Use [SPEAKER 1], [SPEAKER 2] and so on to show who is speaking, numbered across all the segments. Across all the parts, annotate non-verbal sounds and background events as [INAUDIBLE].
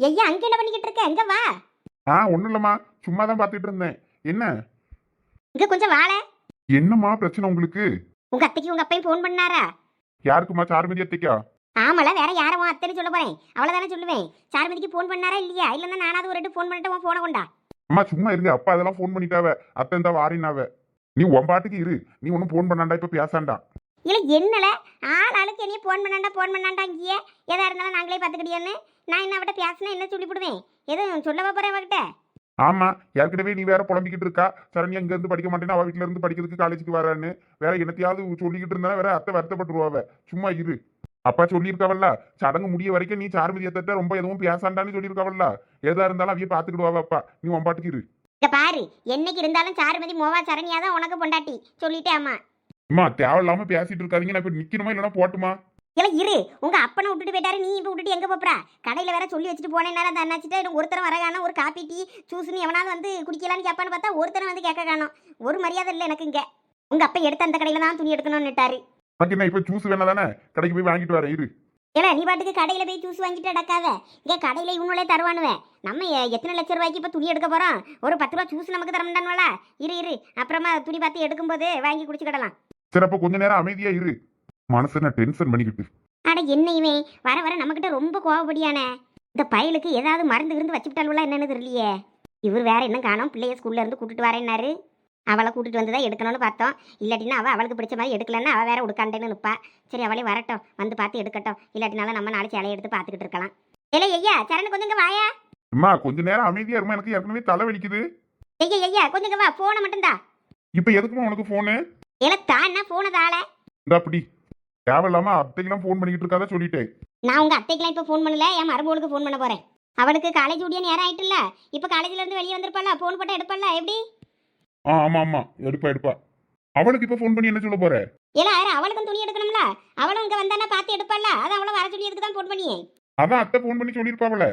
[SPEAKER 1] ஐயா அங்க என்ன பண்ணிக்கிட்டு இருக்க? எங்க வா.
[SPEAKER 2] ஆ ஒன்றும் இல்லைம்மா. சும்மா தான் பார்த்துட்டு இருந்தேன். என்ன?
[SPEAKER 1] இங்க கொஞ்சம் வாழ.
[SPEAKER 2] என்னம்மா பிரச்சனை உங்களுக்கு?
[SPEAKER 1] உங்க அத்தைக்கு உங்க அப்பையும் ஃபோன் பண்ணாரா?
[SPEAKER 2] யாருக்குமா சாருமதி அத்தைக்கா?
[SPEAKER 1] ஆமால வேற யாரை உன் அத்தைன்னு சொல்ல போறேன்? அவ்வளவுதானே சொல்லுவேன். சார்மதிக்கு ஃபோன் பண்ணாரா இல்லையா? இல்லன்னா நானாவது ஒரு ஃபோன் பண்ணிட்டு உன் போனை கொண்டா?
[SPEAKER 2] அம்மா சும்மா இருங்க. அப்பா அதெல்லாம் ஃபோன் பண்ணிட்டாவ. அத்தை இந்த வாரினாவ. நீ உன் பாட்டுக்கு இரு. நீ ஒன்றும் ஃபோன் பண்ணாண்டா இப்போ பேசாண்டா.
[SPEAKER 1] இல்ல என்னல? ஆள் ஆளுக்கு என்னைய ஃபோன் பண்ணாண்டா ஃபோன் பண்ணாண்டா இங்கேயே எதா இருந்தாலும் நாங்களே பார்த்துக்கிட்டியான்னு நான் என்ன அவட்ட பேசினா என்ன சொல்லி போடுவேன் எதுவும் சொல்லவா போறேன் அவகிட்ட?
[SPEAKER 2] ஆமா ஏற்கனவே நீ வேற புலம்பிக்கிட்டு இருக்கா? சரண்யா இங்க இருந்து படிக்க மாட்டேன்னா அவ வீட்ல இருந்து படிக்கிறதுக்கு காலேஜுக்கு வரான்னு. வேற என்னத்தையாவது சொல்லிக்கிட்டு இருந்தா வேற அத்தை வருத்தப்பட்டுருவாவ சும்மா இரு. அப்பா சொல்லியிருக்காவல்ல. சடங்கு முடிய வரைக்கும் நீ சாருமதி அத்தை ரொம்ப எதுவும் பேசாண்டான்னு சொல்லியிருக்காவல்ல. எதா இருந்தாலும் அவைய பாத்துக்கிடுவாவ அப்பா. நீ உன் பாட்டுக்கு இரு.
[SPEAKER 1] பாரு என்னைக்கு இருந்தாலும் சாருமதி மோவா சரணியா தான் உனக்கு பொண்டாட்டி. சொல்லிட்டே அம்மா
[SPEAKER 2] அம்மா தேவையில்லாம பேசிட்டு இருக்காதீங்க நான் இப்ப நிக்கணுமா இல்லைன்னா போட்டுமா?
[SPEAKER 1] இல்ல இரு. உங்க அப்பனை விட்டுட்டு போயிட்டாரு. நீ இப்ப விட்டுட்டு எங்க போறா கடையில வேற சொல்லி வச்சுட்டு போனேன். அந்த அண்ணாச்சிட்ட ஒருத்தரம் வர காணோம். ஒரு காப்பி டீ ஜூஸ்னு எவனாவது வந்து குடிக்கலான்னு கேட்பான்னு பார்த்தா ஒருத்தரம் வந்து கேட்க காணோம். ஒரு மரியாதை இல்லை எனக்கு இங்க. உங்க அப்பா எடுத்த அந்த கடையில தான் துணி எடுக்கணும்னுட்டாரு
[SPEAKER 2] என்ன இப்ப ஜூஸ் வேணா தானே? கடைக்கு போய் வாங்கிட்டு வரேன் இரு.
[SPEAKER 1] ஏல நீ பாட்டுக்கு கடையில போய் ஜூஸ் வாங்கிட்டு அடக்காத இங்க கடையில இவங்களே தருவானுவே. நம்ம எத்தனை லட்சம் ரூபாய்க்கு இப்ப துணி எடுக்க போறோம்? ஒரு பத்து ரூபா ஜூஸ் நமக்கு தர மாட்டானுவல இரு இரு. அப்புறமா துணி பார்த்து எடுக்கும்போது வாங்கி குடிச்சுக்கிடலாம்
[SPEAKER 2] சரி அப்ப கொஞ்ச நேரம் அமைதியா இரு. மனசு நான் டென்ஷன் பண்ணிக்கிட்டு.
[SPEAKER 1] அட என்ன இவன் வர வர நம்மக்கிட்ட ரொம்ப கோவப்படியானே. இந்த பயலுக்கு ஏதாவது மருந்து இருந்து வச்சுக்கிட்டாலும் என்னன்னு தெரியலையே. இவர் வேற என்ன காணோம்? பிள்ளைய ஸ்கூல்ல இருந்து கூட்டிட்டு வரேன்னாரு அவளை கூட்டிட்டு வந்து தான் எடுக்கணும்னு பார்த்தோம். இல்லாட்டினா அவள் அவளுக்கு பிடிச்ச மாதிரி எடுக்கலன்னா அவள் வேற உடுக்காண்டேன்னு நிற்பா சரி அவளே வரட்டும். வந்து பார்த்து எடுக்கட்டும். இல்லாட்டினாலும் நம்ம நாளைக்கு இலைய எடுத்து பார்த்துக்கிட்டு இருக்கலாம். இல்லை ஐயா சரண் கொஞ்சம் வாயா.
[SPEAKER 2] அம்மா கொஞ்ச நேரம் அமைதியா இருமா. எனக்கு ஏற்கனவே தலை வலிக்குது.
[SPEAKER 1] ஐயா ஐயா கொஞ்சம் வா. போனை மட்டும் தா
[SPEAKER 2] இப்ப எதுக்குமா உனக்கு போனு
[SPEAKER 1] இல்லை தான்னா போனை தாள?
[SPEAKER 2] அப்படி தேவையில்லாம அத்தைக்கெல்லாம் ஃபோன் பண்ணிக்கிட்டு இருக்காத சொல்லிட்டேன்.
[SPEAKER 1] நான் உங்க அத்தைக்கெல்லாம் இப்போ ஃபோன் பண்ணல என் மருமகளுக்கு ஃபோன் பண்ண போறேன். அவளுக்கு காலேஜ் உடைய நேரம் ஆயிட்டுல்ல? இப்போ காலேஜ்ல இருந்து வெளியே வந்திருப்பாளா? ஃபோன் போட்டால் எடுப்பாளா? எப்படி?
[SPEAKER 2] ஆ ஆமா ஆமா. எடுப்பா எடுப்பா. அவளுக்கு இப்ப ஃபோன் பண்ணி என்ன சொல்ல போற?
[SPEAKER 1] ஏல யாரு அவளுக்கும் துணி எடுக்கணும்ல? அவளும் இங்க வந்தானே பார்த்து எடுப்பாள்ல அதான் அவளை வர சொல்லி தான் ஃபோன் பண்ணியே.
[SPEAKER 2] அதான் அத்தை ஃபோன் பண்ணி சொல்லியிருப்பாவல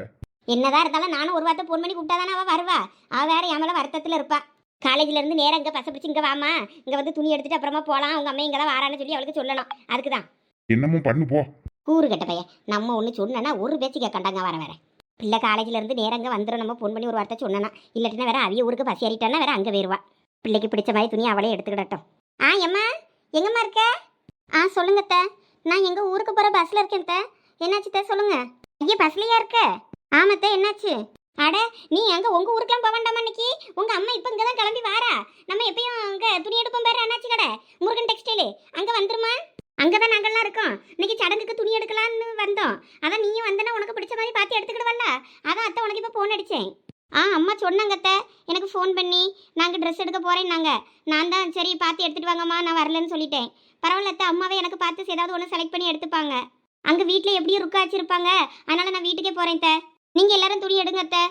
[SPEAKER 1] என்னதான் இருந்தாலும் நானும் ஒரு வார்த்தை ஃபோன் பண்ணி கூப்பிட்டாதானே அவ வருவா. அவ வேற என் மேல வருத்தத்துல இருப்பா. காலேஜ்ல இருந்து நேரா இங்க பச பிடிச்சி இங்க வாமா இங்க வந்து துணி எடுத்துட்டு அப்புறமா போலாம். உங்க அம்மா இங்க தான் வாரான்னு சொல்லி அவளுக்கு சொல்லணும். அதுக்கு தான்
[SPEAKER 2] என்னமோ பண்ணு போ.
[SPEAKER 1] கூறு கெட்ட பையன். நம்ம ஒன்று சொன்னா ஒரு பேச்சு கேட்கண்டாங்க வர வேற. பிள்ளை காலேஜ்ல இருந்து நேரா இங்க வந்துடும் நம்ம ஃபோன் பண்ணி ஒரு வார்த்தை சொன்னா இல்லாட்டினா வேற அவிய ஊருக்கு பசி ஏறிட்டானா வேற அங்க போயிருவா. பிள்ளைக்கு பிடிச்ச மாதிரி துணி அவளே எடுத்துக்கிடட்டும். ஆ எம்மா? எங்கம்மா இருக்க? ஆ சொல்லுங்க அத்தை. நான் எங்க ஊருக்கு போற பஸ்ல இருக்கேன் அத்தை. என்னாச்சு அத்தை? சொல்லுங்க. ஐயா பஸ்லயா இருக்க? ஆமாத்த என்னாச்சு? அட நீ அங்க உங்க ஊருக்குலாம் போக வேண்டாமா இன்னைக்கு உங்க அம்மா இப்ப இங்க தான் கிளம்பி வாரா. நம்ம எப்பயும் அங்க துணி எடுப்போம் பேரு அண்ணாச்சி கடை. முருகன் டெக்ஸ்டைலு அங்க வந்துருமா? அங்கதான் நாங்கள்லாம் இருக்கோம். இன்னைக்கு சடங்குக்கு துணி எடுக்கலாம்னு வந்தோம். அதான் நீயும் வந்தனா உனக்கு பிடிச்ச மாதிரி பார்த்து எடுத்துக்கிடுவல்ல? அதான் அத்தை உனக்கு இப்போ ஃபோன் அடிச்சேன். ஆ அம்மா சொன்னாங்க அத்தை. எனக்கு ஃபோன் பண்ணி நாங்கள் ட்ரெஸ் எடுக்க போறேன்னாங்க. நான் தான் சரி பார்த்து எடுத்துட்டு வாங்கம்மா நான் வரலன்னு சொல்லிட்டேன். பரவாயில்ல அத்தை அம்மாவே எனக்கு பார்த்து ஏதாவது ஒன்று செலக்ட் பண்ணி எடுத்துப்பாங்க. அங்கே வீட்டில் எப்படியும் ருக்கா வச்சிருப்பாங்க அதனால நான் வீட்டுக்கே போகிறேன் அத்தை. நீங்கள் எல்லாரும் துணி எடுங்க அத்தை.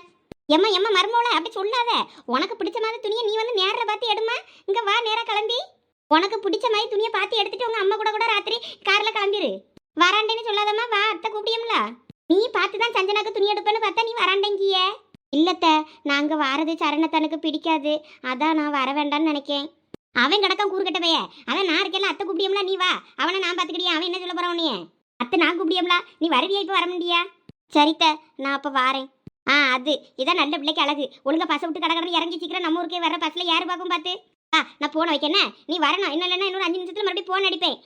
[SPEAKER 1] எம்மா எம்மா மருமோல அப்படி சொல்லாத. உனக்கு பிடிச்ச மாதிரி துணியை நீ வந்து நேரில் பார்த்து எடுமா இங்கே வா நேராக கிளம்பி. உனக்கு பிடிச்ச மாதிரி துணியை பார்த்து எடுத்துட்டு உங்க அம்மா கூட கூட ராத்திரி கார்ல கிளம்பிடு வராண்டேன்னு சொல்லாதம்மா வா அத்தை கூப்பிடியும்ல. நீ பார்த்து தான் சஞ்சனாக்கு துணி எடுப்பேன்னு பார்த்தா நீ வராண்டேங்கிய. இல்லத்த அங்கே வாரது சரணத்தனுக்கு பிடிக்காது. அதான் நான் வர வேண்டாம்னு நினைக்கேன். அவன் கிடக்கான் கூறுகட்டவைய. அதான் நான் இருக்கேன்ல அத்தை கூப்பிடியம்ல நீ வா. அவனை நான் பார்த்துக்கிட்டியா? அவன் என்ன சொல்ல போறான் உன்னைய? அத்தை நான் கூப்பிடியம்ல. நீ வருவியா இப்போ வர முடியா? சரித்த நான் அப்போ வாரேன். ஆ அது. இதான் நல்ல பிள்ளைக்கு அழகு. ஒழுங்கா பச விட்டு கடை கடை இறங்கி சீக்கிரம் நம்ம ஊருக்கே வர பஸ்ல யாரு பார்க்கும் பார்த்து? ஆ நான் போன வைக்கண்ணே நீ வரணும். இன்னும் இல்லைன்னா இன்னொரு அஞ்சு நிமிஷத்துல மறுபடியும் போன் அடிப்பேன்.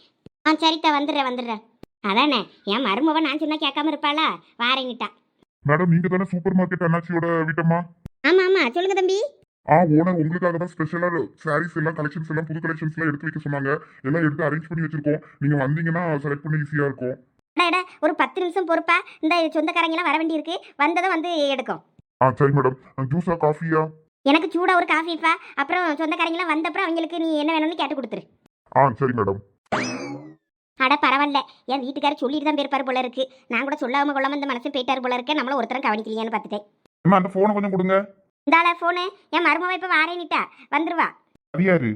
[SPEAKER 1] ஆ சரித்தா வந்துடுறேன் வந்துடுறேன் அதானே? என் மருமவ நான் சொன்னா கேட்காம இருப்பாளா? வாரேங்கிட்டா
[SPEAKER 2] மேடம் நீங்க தானே சூப்பர் மார்க்கெட் அண்ணாச்சியோட வீட்டம்மா?
[SPEAKER 1] ஆமா ஆமா. சொல்லுங்க தம்பி.
[SPEAKER 2] ஆ ஓனர் உங்களுக்காக தான் ஸ்பெஷலா சாரீஸ் எல்லாம் கலெக்ஷன்ஸ் எல்லாம் புது கலெக்ஷன்ஸ் எல்லாம் எடுத்து வைக்க சொன்னாங்க. எல்லாம் எடுத்து அரேஞ்ச் பண்ணி வச்சிருக்கோம். நீங்க வந்தீங்கன்னா செலக்ட் பண்ண ஈஸியா இருக்கும்.
[SPEAKER 1] அடா, அடா, ஒரு பத்து நிமிஷம் பொறுப்பா? இந்த சொந்தக்காரங்கெல்லாம் வர வேண்டியிருக்கு. வந்ததும் வந்து எடுக்கும்.
[SPEAKER 2] ஆ சரி மேடம். ஜூஸா காஃபியா?
[SPEAKER 1] எனக்கு சூடா ஒரு காஃபிப்பா. அப்புறம் சொந்தக்காரங்கெல்லாம் வந்தப்புறம் அவங்களுக்கு நீ என்ன வேணும்னு கேட்டு கொடுத்துரு.
[SPEAKER 2] ஆ சரி மேடம்.
[SPEAKER 1] அட பரவாயில்ல. என் வீட்டுக்காரர் சொல்லிட்டு தான் போயிருப்பாரு போல இருக்கு. நான் கூட சொல்லாம கொள்ளாம இந்த மனசு போயிட்டாரு போல இருக்கு. நம்மள ஒருத்தரம் கவனிக்கலையான்னு பார்த்துட்டேன்.
[SPEAKER 2] அம்மா அந்த போனை கொஞ்சம் கொடுங்க.
[SPEAKER 1] இந்தால ஃபோனு என் மருமவ இப்போ வாரேனிட்டா வந்துருவா.
[SPEAKER 2] அது யாரு?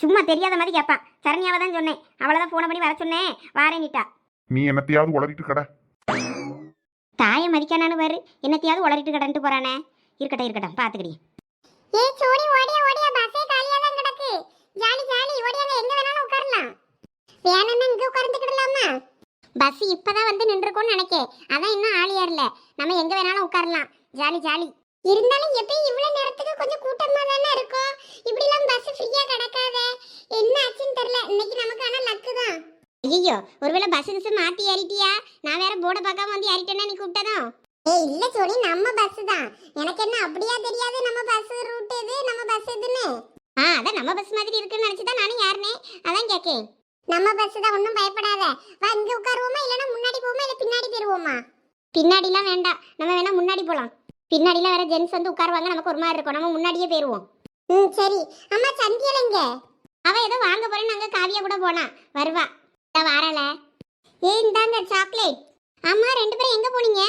[SPEAKER 1] சும்மா தெரியாத மாதிரி கேட்பான். சரண்யாவை தான் சொன்னேன். அவளை தான் ஃபோனை பண்ணி வர சொன்னேன். வாரேனிட்டா
[SPEAKER 2] நீ என்னத்தையாவது உளறிட்டு கடை.
[SPEAKER 1] தாயை மதிக்கானான்னு பாரு. என்னத்தையாவது உளறிட்டு கடன்ட்டு போறானே. இருக்கட்டும் இருக்கட்டும் பாத்துக்கிடி.
[SPEAKER 3] ஏ சோடி ஓடியா ஓடியா பஸ்ஸே காலியா தான் கிடக்கு. ஜாலி ஜாலி ஓடியாங்க எங்க வேணாலும் உட்காரலாம். வேணும்னா இங்க உட்கார்ந்துக்கிடலாமா
[SPEAKER 1] பஸ் இப்பதான் வந்து நின்றுருக்கோம்னு நினைக்கேன். அதான் இன்னும் ஆள் ஏறல. நம்ம எங்க வேணாலும் உட்காரலாம். Jolly jolly.
[SPEAKER 3] இருந்தாலும் எப்பயும் இவ்வளவு நேரத்துக்கு கொஞ்சம் கூட்டமா தானே இருக்கும். இப்படி எல்லாம் பஸ் ஃப்ரீயா கிடக்காத. என்ன ஆச்சுன்னு தெரியல. இன்னைக்கு நமக்கு ஆனா லக்கு தான்.
[SPEAKER 1] ஐயோ ஒருவேளை பஸ் கிஸ் மாத்தி ஏறிட்டியா? நான் வேற போர்டை பார்க்காம வந்து ஏறிட்டேன்னா நீ கூப்பிட்டதும்?
[SPEAKER 3] ஏய் இல்ல சோனி நம்ம பஸ் தான். எனக்கு என்ன அப்படியா தெரியாது நம்ம பஸ் ரூட் எது நம்ம பஸ் எதுன்னு?
[SPEAKER 1] ஆ அதான் நம்ம பஸ் மாதிரி இருக்குன்னு நினைச்சு தான் நானும் ஏறினேன். அதான் கேட்கேன்
[SPEAKER 3] நம்ம பஸ் தான் ஒன்றும் பயப்படாத. வா இங்க உட்காருவோமா இல்லைன்னா முன்னாடி போவோமா இல்ல பின்னாடி போயிருவோமா?
[SPEAKER 1] பின்னாடிலாம் வேண்டாம். நம்ம வேணா முன்னாடி போலாம். பின்னாடிலாம் வேற ஜென்ஸ் வந்து உட்காருவாங்க நமக்கு ஒரு மாதிரி இருக்கும். நம்ம முன்னாடியே போயிருவோம்.
[SPEAKER 3] ம் சரி. அம்மா சந்தியல இங்க
[SPEAKER 1] அவ ஏதோ வாங்க போறேன்னு அங்க காவியா கூட போனா. வருவா. இதோ வாரல ஏய் இந்தாங்க சாக்லேட் அம்மா ரெண்டு பேரும் எங்க போனீங்க?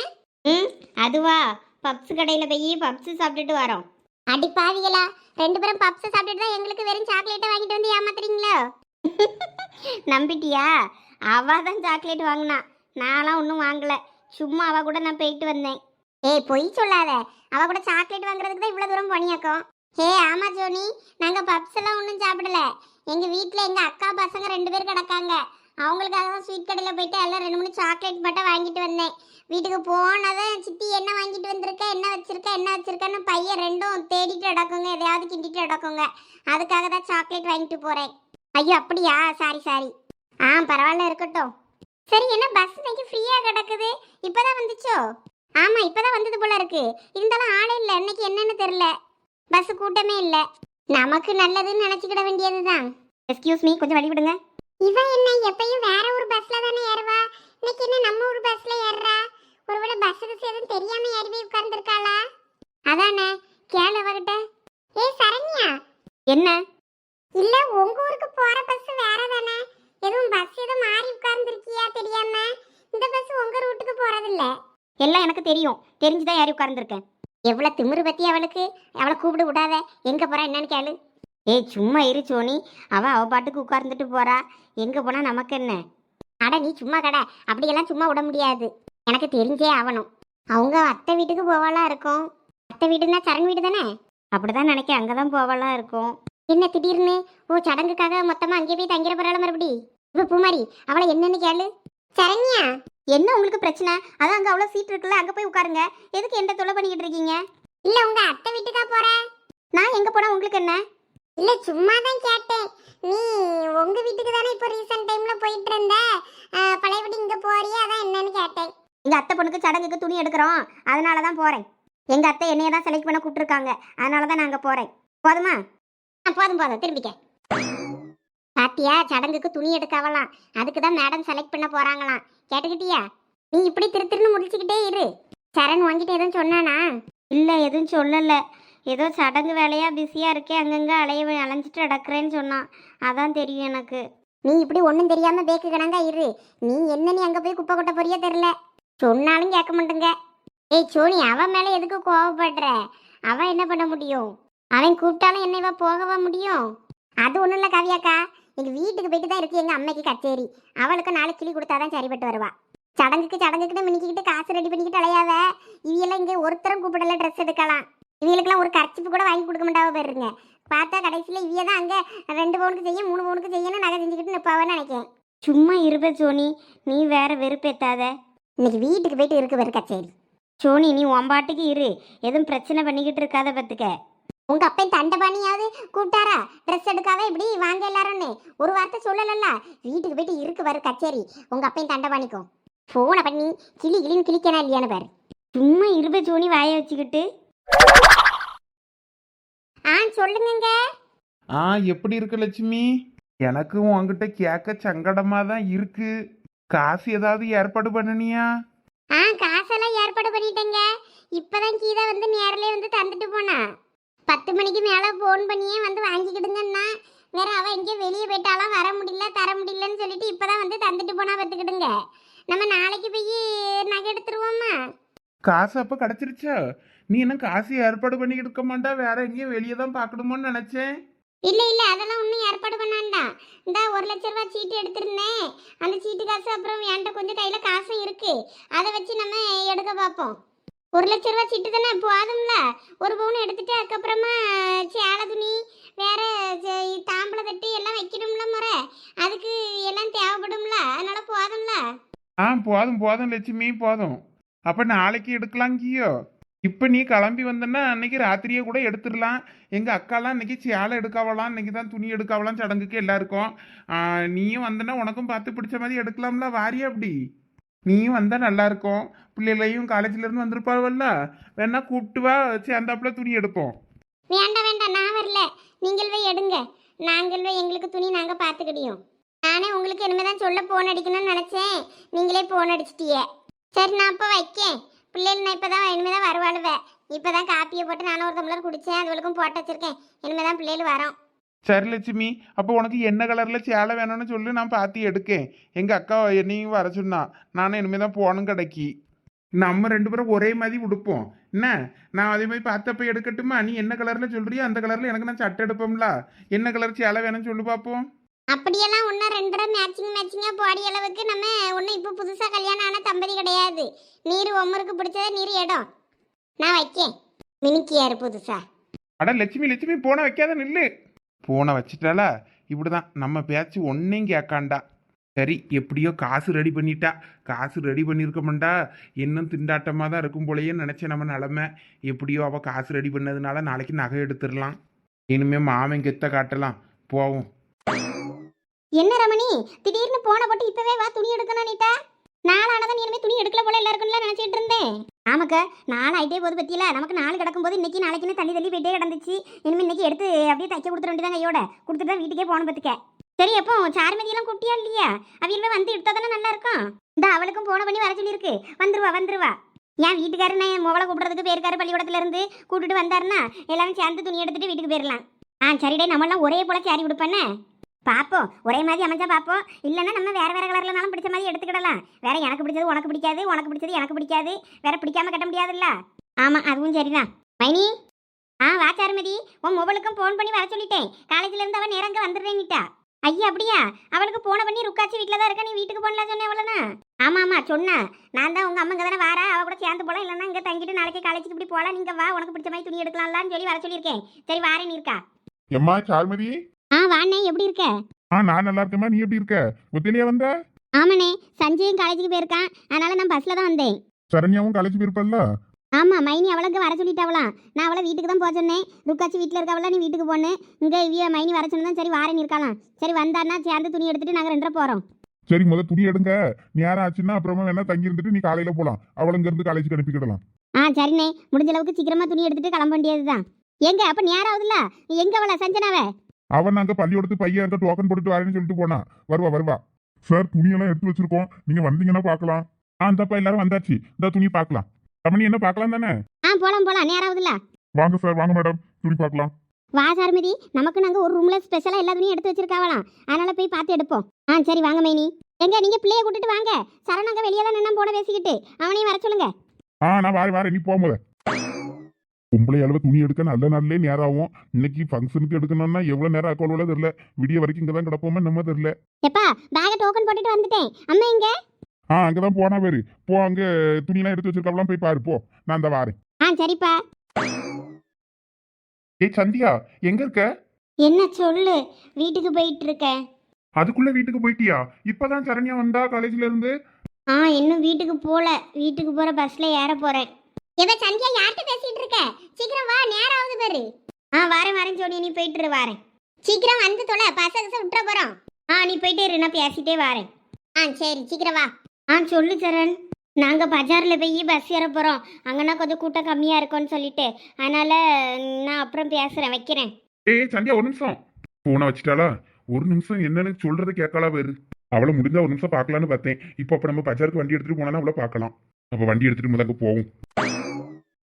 [SPEAKER 1] ம் அதுவா. பப்ஸ் கடையில போய் பப்ஸ் சாப்பிட்டுட்டு வரோம். அடி பாவிகளா. ரெண்டு பேரும் பப்ஸ் சாப்பிட்டுட்டு தான் எங்களுக்கு வெறும் சாக்லேட்டை வாங்கிட்டு வந்து ஏமாத்துறீங்களோ? [LAUGHS] நம்பிட்டியா? அவ தான் சாக்லேட் வாங்கினா. நான்லாம் ஒன்றும் வாங்கல. சும்மா அவ கூட நான் போயிட்டு வந்தேன். ஏய் பொய் சொல்லாத. அவ கூட சாக்லேட் வாங்குறதுக்கு தான் இவ்வளோ தூரம் பணியாக்கும். ஏ ஆமா ஜோனி. நாங்க பப்ஸ் எல்லாம் ஒன்றும் சாப்பிடல. எங்க வீட்ல எங்க அக்கா பசங்க ரெண்டு பேர் கிடக்காங்க. அவங்களுக்காக தான் ஸ்வீட் கடையில் போயிட்டு எல்லாம் ரெண்டு மூணு சாக்லேட் மட்டும் வாங்கிட்டு வந்தேன். வீட்டுக்கு போனதும் சித்தி என்ன வாங்கிட்டு வந்திருக்க? என்ன வச்சிருக்க? என்ன வச்சிருக்கன்னு பையன் ரெண்டும் தேடிட்டு நடக்குங்க. எதையாவது கிண்டிட்டு நடக்குங்க. அதுக்காக தான் சாக்லேட் வாங்கிட்டு போகிறேன் ஐயோ அப்படியா? Sorry sorry. ஆ பரவாயில்ல இருக்கட்டும். சரி என்ன பஸ் இன்னைக்கு ஃப்ரீயாக கிடக்குது? இப்போ தான் வந்துச்சோ? ஆமாம் இப்போ தான் வந்தது போல இருக்கு. இருந்தாலும் ஆளே இல்லை. இன்னைக்கு என்னன்னு தெரியல. பஸ் கூட்டமே இல்லை. நமக்கு நல்லதுன்னு நினச்சிக்கிட வேண்டியது தான் எக்ஸ்கியூஸ் மீ கொஞ்சம் வழி விடுங்க
[SPEAKER 3] இவன் என்ன எப்பயும் வேற ஒரு பஸ்ல தானே ஏறுவா? இன்னைக்கு என்ன நம்ம ஒரு பஸ்ல ஏறுறா? ஒருவேளை பஸ் எதுவும் தெரியாம ஏறி உட்கார்ந்துருக்காளா?
[SPEAKER 1] அதானே கேளு அவகிட்ட.
[SPEAKER 3] ஏய் சரண்யா.
[SPEAKER 1] என்ன?
[SPEAKER 3] இல்ல உங்க ஊருக்கு போற பஸ் வேற தானே எதுவும் பஸ் எதுவும் மாறி உட்கார்ந்துருக்கியா தெரியாம? இந்த பஸ் உங்க ரூட்டுக்கு போறதில்ல.
[SPEAKER 1] எல்லாம் எனக்கு தெரியும். தெரிஞ்சுதான் ஏறி உட்கார்ந்துருக்கேன். எவ்வளவு திமிரு பத்தி அவளுக்கு? அவளை கூப்பிட விடாத. எங்க போறா என்னன்னு கேளு. ஏய் சும்மா இரு சோனி. அவள் அவ பாட்டுக்கு உட்கார்ந்துட்டு போறா. எங்க போனா நமக்கு என்ன? அட நீ சும்மா கடை. அப்படியெல்லாம் சும்மா விட முடியாது. எனக்கு தெரிஞ்சே ஆகணும் அவங்க அத்தை வீட்டுக்கு போவாளா இருக்கும்? அத்தை வீடுன்னா சரண் வீடு தானே? அப்படிதான் நினைக்க அங்கதான் போவாளா இருக்கும். என்ன திடீர்னு? ஓ சடங்குக்காக மொத்தமா அங்கே போய் தங்கிட போறாள மறுபடி? இப்ப பூமாரி அவளை என்னன்னு கேளு.
[SPEAKER 3] சரண்யா
[SPEAKER 1] என்ன உங்களுக்கு பிரச்சனை? அதான் அங்க அவ்வளவு சீட் இருக்குல்ல அங்க போய் உட்காருங்க. எதுக்கு எந்த தொலை பண்ணிக்கிட்டு இருக்கீங்க?
[SPEAKER 3] இல்ல உங்க அத்தை வீட்டுக்கா போகிறேன்
[SPEAKER 1] நான் எங்க போனா உங்களுக்கு என்ன?
[SPEAKER 3] இல்ல சும்மா தான் கேட்டேன். நீ உங்க வீட்டுக்கு தானே இப்போ ரீசன்ட் டைம்ல போயிட்டு இருந்த பழையபடி இங்க போறியா? அதான் என்னன்னு கேட்டேன்.
[SPEAKER 1] எங்க அத்தை பொண்ணுக்கு சடங்குக்கு துணி எடுக்கிறோம். அதனால தான் போறேன். எங்க அத்தை என்னைய தான் செலக்ட் பண்ண கூப்பிட்டுருக்காங்க. அதனால தான் நாங்க போறேன். போதுமா? போதும் போதும். திரும்பிக்க பாத்தியா? சடங்குக்கு துணி எடுக்காவலாம். அதுக்கு தான் மேடம் செலக்ட் பண்ண போறாங்களாம். கேட்டுக்கிட்டியா? நீ இப்படி திரு திருன்னு முடிச்சுக்கிட்டே இரு. சரண் வாங்கிட்டு எதுவும் சொன்னானா? இல்ல எதுவும் சொல்லல. ஏதோ சடங்கு வேலையாக பிஸியாக இருக்கே அங்கங்கே அலைய அலைஞ்சிட்டு அடக்குறேன்னு சொன்னான். அதான் தெரியும் எனக்கு. நீ இப்படி ஒன்றும் தெரியாமல் பேக்கு கிணங்க இரு. நீ என்ன நீ அங்கே போய் குப்பை கொட்ட போறியோ தெரில. சொன்னாலும் கேட்க மாட்டேங்க. ஏய் சோனி அவன் மேலே எதுக்கு கோவப்படுற? அவன் என்ன பண்ண முடியும்? அவன் கூப்பிட்டாலும் என்ன இவ போகவா முடியும்? அது ஒன்றும் இல்லை கவியாக்கா. எங்கள் வீட்டுக்கு போயிட்டு தான் இருக்கு எங்கள் அம்மைக்கு கச்சேரி. அவளுக்கு நாலு கிளி கொடுத்தாதான் சரிப்பட்டு வருவா. சடங்குக்கு சடங்குக்குன்னு மினிக்கிட்டு காசு ரெடி பண்ணிக்கிட்டு அலையாத. இவையெல்லாம் இங்கே ஒருத்தரும் கூப்பிடல ட்ரெஸ் எடுக்கலாம். இவங்களுக்குலாம் ஒரு கர்ச்சிப்பு கூட வாங்கி கொடுக்க மாட்டாவ போயிருங்க பார்த்தா கடைசியில் இவைய தான் அங்கே ரெண்டு பவுனுக்கு செய்ய மூணு பவுனுக்கு செய்யணும் நகை செஞ்சுக்கிட்டு நிப்பாவன்னு நினைக்கேன் சும்மா இருப்ப சோனி நீ வேற வெறுப்பேத்தாத இன்னைக்கு வீட்டுக்கு போயிட்டு இருக்கு பாரு கச்சேரி. சோனி நீ உன்பாட்டுக்கு இரு. எதுவும் பிரச்சனை பண்ணிக்கிட்டு இருக்காத பத்துக்க. உங்க தண்டை பண்ணியாவது கூப்பிட்டாரா? ட்ரெஸ் எடுக்காவே இப்படி வாங்க எல்லாரும்னு. ஒரு வார்த்தை சொல்லலல்ல. வீட்டுக்கு போயிட்டு இருக்கு பாரு கச்சேரி. உங்க தண்டை பண்ணிக்கும் ஃபோனை பண்ணி கிளி கிளின்னு கிளிக்கணா இல்லையான்னு பாரு. சும்மா இருப சோனி வாய வச்சுக்கிட்டு. ஆ சொல்லுங்கங்க.
[SPEAKER 4] ஆ எப்படி இருக்கு லட்சுமி? எனக்கு உன்கிட்ட கேட்க சங்கடமா தான் இருக்கு. காசு ஏதாவது ஏற்பாடு பண்ணனியா?
[SPEAKER 1] ஆ காசெல்லாம் ஏற்பாடு பண்ணிட்டேங்க. இப்பதான் கீதா வந்து நேரிலே வந்து தந்துட்டு போனா. பத்து மணிக்கு மேல ஃபோன் பண்ணியே வந்து வாங்கிக்கிடுங்கன்னா வேற அவ எங்கேயோ வெளியே போயிட்டாலாம் வர முடியல தர முடியலன்னு சொல்லிட்டு இப்பதான் வந்து தந்துட்டு போனா பார்த்துக்கிடுங்க நம்ம நாளைக்கு போய் நகை எடுத்துருவோமா?
[SPEAKER 4] காசு அப்ப கிடைச்சிருச்சா? நீ என்ன காசு ஏற்பாடு பண்ணிக்கிட்டு இருக்க மாட்டா? வேற எங்கேயும் வெளியே தான் பார்க்கணுமோன்னு நினைச்சேன்.
[SPEAKER 1] இல்ல இல்ல அதெல்லாம் ஒன்றும் ஏற்பாடு பண்ணாண்டா. இந்த ஒரு லட்ச ரூபாய் சீட்டு எடுத்திருந்தேன். அந்த சீட்டு காசு அப்புறம் என்கிட்ட கொஞ்சம் கையில காசும் இருக்கு. அதை வச்சு நம்ம எடுக்க பார்ப்போம். ஒரு லட்ச ரூபாய் சீட்டு தானே போதும்ல ஒரு பவுன் எடுத்துட்டு அதுக்கப்புறமா சேலை துணி வேற தாம்பளை தட்டு எல்லாம் வைக்கணும்ல முறை. அதுக்கு எல்லாம் தேவைப்படும்ல? அதனால போதும்ல?
[SPEAKER 4] ஆ ஆ போதும் போதும் லட்சுமி போதும். அப்ப நாளைக்கு எடுக்கலாங்கியோ? இப்போ நீ கிளம்பி வந்தேன்னா அன்னைக்கு ராத்திரியே கூட எடுத்துடலாம். எங்கள் அக்காலாம் இன்னைக்கு சேலை எடுக்காவலாம் இன்னைக்கு தான் துணி எடுக்காவலாம் சடங்குக்கு எல்லாருக்கும். நீயும் வந்தனா உனக்கும் பார்த்து பிடிச்ச மாதிரி எடுக்கலாம்ல வாரியா அப்படி. நீயும் வந்தால் நல்லாயிருக்கும் பிள்ளைகளையும் காலேஜ்லேருந்து வந்திருப்பாவல்ல. வேணா கூப்பிட்டு வா சேர்ந்தாப்புல துணி எடுப்போம்.
[SPEAKER 3] வேண்டாம் வேண்டாம் நான் வரல. நீங்கள் போய் எடுங்க. நாங்கள் போய் எங்களுக்கு துணி நாங்கள் பார்த்துக்கிடியோம். நானே உங்களுக்கு இனிமே தான் சொல்ல போன் அடிக்கணும்னு நினச்சேன். நீங்களே போன் அடிச்சிட்டியே. சரி நான் அப்போ வைக்கேன். பிள்ளைகள் நான் இப்போ தான் இனிமே தான் வருவாளுவே. இப்போ தான் காப்பியை போட்டு நானும் ஒரு டம்ளர் குடித்தேன் அதுகளுக்கும் போட்டு வச்சிருக்கேன். இனிமே தான் பிள்ளைகள் வரோம்.
[SPEAKER 4] சரி லட்சுமி அப்போ உனக்கு என்ன கலரில் சேலை வேணும்னு சொல்லி நான் பார்த்து எடுக்கேன். எங்கள் அக்கா என்னையும் வர சொன்னா. நானும் இனிமேல் தான் போகணும் கடைக்கு. நம்ம ரெண்டு பேரும் ஒரே மாதிரி உடுப்போம். என்ன? நான் அதே மாதிரி பார்த்தப்ப எடுக்கட்டுமா? நீ என்ன கலரில் சொல்கிறியோ அந்த கலரில் எனக்கு நான் சட்டை எடுப்போம்ல. என்ன கலர் சேலை வேணும்னு சொல்லி பார்ப்போம்
[SPEAKER 3] அப்படியெல்லாம் ஒன்றும் ரெண்டரை மேட்சிங் மேட்சிங்காக பாடி அளவுக்கு நம்ம ஒன்றும் இப்போ புதுசாக கல்யாணம் ஆன தம்பதி கிடையாது. நீர் ஒம்மருக்கு பிடிச்சத நீர் இடம். நான் வைக்கேன். மினிக்கியாரு புதுசா?
[SPEAKER 4] அட லட்சுமி லட்சுமி போன வைக்காத நில்லு. போன வச்சிட்டாலா இப்படிதான். நம்ம பேச்சு ஒன்னையும் கேட்காண்டா. சரி எப்படியோ காசு ரெடி பண்ணிட்டா. காசு ரெடி பண்ணியிருக்க மாட்டா இன்னும் திண்டாட்டமாக தான் இருக்கும் போலயே நினச்சேன் நம்ம நிலமை. எப்படியோ அவள் காசு ரெடி பண்ணதுனால நாளைக்கு நகை எடுத்துடலாம். இனிமே மாமன் கெத்த காட்டலாம். போவோம்.
[SPEAKER 3] என்ன ரமணி? திடீர்னு போன போட்டு இப்பவே வா துணி எடுக்கணும் நீட்டா நாளானதான் இனிமே துணி எடுக்கல போல எல்லாருக்கும்ல நினைச்சிட்டு இருந்தேன்.
[SPEAKER 1] ஆமாக்கா நாள் ஆயிட்டே போது பத்தியில. நமக்கு நாள் கிடக்கும்போது இன்னைக்கு நாளைக்குன்னு தள்ளி தள்ளி போயிட்டே கிடந்துச்சு. இனிமே இன்னைக்கு எடுத்து அப்படியே தைக்க கொடுத்துட வேண்டியதான் கையோட கொடுத்துட்டு தான் வீட்டுக்கே போன பத்துக்க. சரி அப்போ சார்மதியெல்லாம் கூட்டியா இல்லையா? அவையுமே வந்து எடுத்தா தானே நல்லா இருக்கும்? இந்த அவளுக்கும் போன பண்ணி வர சொல்லியிருக்கு. வந்துருவா வந்துருவா. என் வீட்டுக்காரர் நான் மொபைலை கூப்பிடுறதுக்கு போயிருக்காரு பள்ளிக்கூடத்துல இருந்து கூட்டிட்டு வந்தாருன்னா எல்லாரும் சேர்ந்து துணி எடுத்துட்டு வீட்டுக்கு போயிடலாம் ஆ சரிடே நம்மளாம் ஒரே போல சேரி உடுப்பண்ணே பாப்போம் ஒரே மாதிரி அமைஞ்சா பார்ப்போம் இல்லைன்னா நம்ம வேற வேற கலர்லனாலும் பிடிச்ச மாதிரி எடுத்துக்கிடலாம். வேற எனக்கு பிடிச்சது உனக்கு பிடிக்காது உனக்கு பிடிச்சது எனக்கு பிடிக்காது. வேற பிடிக்காம கட்ட முடியாதுல்ல? ஆமா அதுவும் சரிதான். மைனி? ஆ வா சாருமதி. உன் மொபைலுக்கும் ஃபோன் பண்ணி வர சொல்லிட்டேன். காலேஜ்ல இருந்து அவன் நேரம் அங்கே வந்துடுறேன்னுட்டா. ஐயா அப்படியா? அவளுக்கு போன பண்ணி ருக்காச்சி வீட்டில் தான் இருக்க நீ வீட்டுக்கு போனலாம் சொன்னேன் அவ்வளோண்ணா ஆமா ஆமா சொன்னா. நான் தான் உங்க அம்மா தானே வாரா. அவள் கூட சேர்ந்து போகலாம் இல்லைன்னா இங்கே தங்கிட்டு நாளைக்கு காலேஜுக்கு இப்படி போகலாம் நீங்க வா உனக்கு பிடிச்ச மாதிரி துணி எடுக்கலாம்லான்னு சொல்லி வர சொல்லியிருக்கேன். சரி வாரேன்னு இருக்கா?
[SPEAKER 2] எம்மா சாருமதி?
[SPEAKER 1] ஆ வாண்ணே எப்படி இருக்க?
[SPEAKER 2] ஆ நான் நல்லா இருக்கேம்மா. நீ எப்படி இருக்க? ஒத்திலியா வந்த?
[SPEAKER 1] ஆமாண்ணே சஞ்சயும் காலேஜுக்கு போயிருக்கான். அதனால நான் பஸ்ல தான் வந்தேன்.
[SPEAKER 2] சரண்யாவும் காலேஜ் போயிருப்பல்ல
[SPEAKER 1] ஆமா மைனி அவளுக்கு வர சொல்லிட்டாவலாம் நான் அவளை வீட்டுக்கு தான் போக சொன்னேன். ருக்காச்சி வீட்டில் இருக்கவள நீ வீட்டுக்கு போன்னு. இங்கே இவ்விய மைனி வர சொன்னதான் சரி வாரேன் இருக்கலாம் சரி வந்தான்னா சேர்ந்து துணி எடுத்துட்டு நாங்கள் ரெண்டரை போகிறோம்
[SPEAKER 2] சரி முத துணி எடுங்க. நேரம் ஆச்சுன்னா அப்புறமா வேணா தங்கி இருந்துட்டு நீ காலையில போலாம். அவள இங்க இருந்து காலேஜுக்கு அனுப்பிக்கிடலாம்
[SPEAKER 1] ஆ சரிண்ணே. முடிஞ்ச அளவுக்கு சீக்கிரமா துணி எடுத்துட்டு கிளம்ப வேண்டியது தான் எங்க? அப்போ நேரம் ஆகுதுல்ல? எங்க அவளை? சஞ்சனாவை?
[SPEAKER 2] அவன் அங்க பள்ளியோடத்து பையன் அங்க டோக்கன் போட்டுட்டு வரேன்னு சொல்லிட்டு போனா. வருவா வருவா. சார் துணியெல்லாம் எடுத்து வச்சிருக்கோம். நீங்க வந்தீங்கன்னா பார்க்கலாம். ஆ இந்தப்பா எல்லாரும் வந்தாச்சு. இந்த துணி பார்க்கலாம். ரமணி என்ன பார்க்கலாம் தானே?
[SPEAKER 1] ஆ போலாம் போலாம். நேரம் ஆகுதுல்ல?
[SPEAKER 2] வாங்க சார் வாங்க மேடம் துணி பார்க்கலாம்.
[SPEAKER 1] வா சார்மதி நமக்கு நாங்கள் ஒரு ரூம்ல ஸ்பெஷலாக எல்லா துணியும் எடுத்து வச்சிருக்காவலாம். அதனால போய் பார்த்து எடுப்போம். ஆ சரி வாங்க மைனி. எங்க நீங்க பிள்ளைய கூட்டிட்டு வாங்க. சரண் அங்கே வெளியே தான் நின்று போன பேசிக்கிட்டு. அவனையும் வர சொல்லுங்க.
[SPEAKER 2] ஆ நான் வாரேன் வாரேன். நீ போகும்போது பொம்பளை அளவு துணி எடுக்க நல்ல நாள்லயே நேரம் ஆகும் இன்னைக்கு ஃபங்க்ஷனுக்கு எடுக்கணும்னா எவ்வளவு நேரம் ஆக்கோல தெரியல. விடிய வரைக்கும் இங்க தான் கிடப்போமா நம்ம தெரியல.
[SPEAKER 1] எப்பா பேக டோக்கன் போட்டுட்டு வந்துட்டேன். அம்மா எங்க?
[SPEAKER 2] ஆ அங்கதான் போனா பேரு. போ அங்க துணியெல்லாம் எடுத்து வச்சிருக்கலாம் போய் பாரு போ. நான் இந்த வாரேன்.
[SPEAKER 1] ஆ சரிப்பா.
[SPEAKER 2] ஏய் சந்தியா எங்க இருக்க?
[SPEAKER 1] என்ன சொல்லு? வீட்டுக்கு போயிட்டு இருக்கேன்.
[SPEAKER 2] அதுக்குள்ள வீட்டுக்கு போயிட்டியா? இப்பதான் சரண்யா வந்தா காலேஜ்ல இருந்து?
[SPEAKER 1] ஆ இன்னும் வீட்டுக்கு போல. வீட்டுக்கு போற பஸ்ல ஏற போறேன்.
[SPEAKER 3] இவ சந்தியா யார்கிட்ட பேசிட்டு இருக்க? சீக்கிரம் வா நேரம் ஆகுது பாரு.
[SPEAKER 1] ஆ வரேன் வரேன் சோனி நீ போயிட்டு இரு, வாரேன்.
[SPEAKER 3] சீக்கிரம் வந்து தொலை பச கச விட்டுற போறோம்.
[SPEAKER 1] ஆ நீ போயிட்டே இரு நான் பேசிட்டே வாரேன்.
[SPEAKER 3] ஆ சரி சீக்கிரம் வா.
[SPEAKER 1] ஆ சொல்லு சரண். நாங்கள் பஜாரில் போய் பஸ் ஏற போகிறோம் அங்கன்னா கொஞ்சம் கூட்டம் கம்மியாக இருக்கும்னு சொல்லிட்டு. அதனால நான் அப்புறம் பேசுகிறேன் வைக்கிறேன்.
[SPEAKER 2] ஏய் சந்தியா ஒரு நிமிஷம். போனை வச்சுட்டாளா? ஒரு நிமிஷம் என்னன்னு சொல்கிறது கேட்கலா வேறு அவளை முடிஞ்சா ஒரு நிமிஷம் பார்க்கலான்னு பார்த்தேன். இப்போ அப்போ நம்ம பஜாருக்கு வண்டி எடுத்துட்டு போனா அவளை பார்க்கலாம். அப்போ வண்டி எடுத்துகிட்டு முதல்ல போவோம்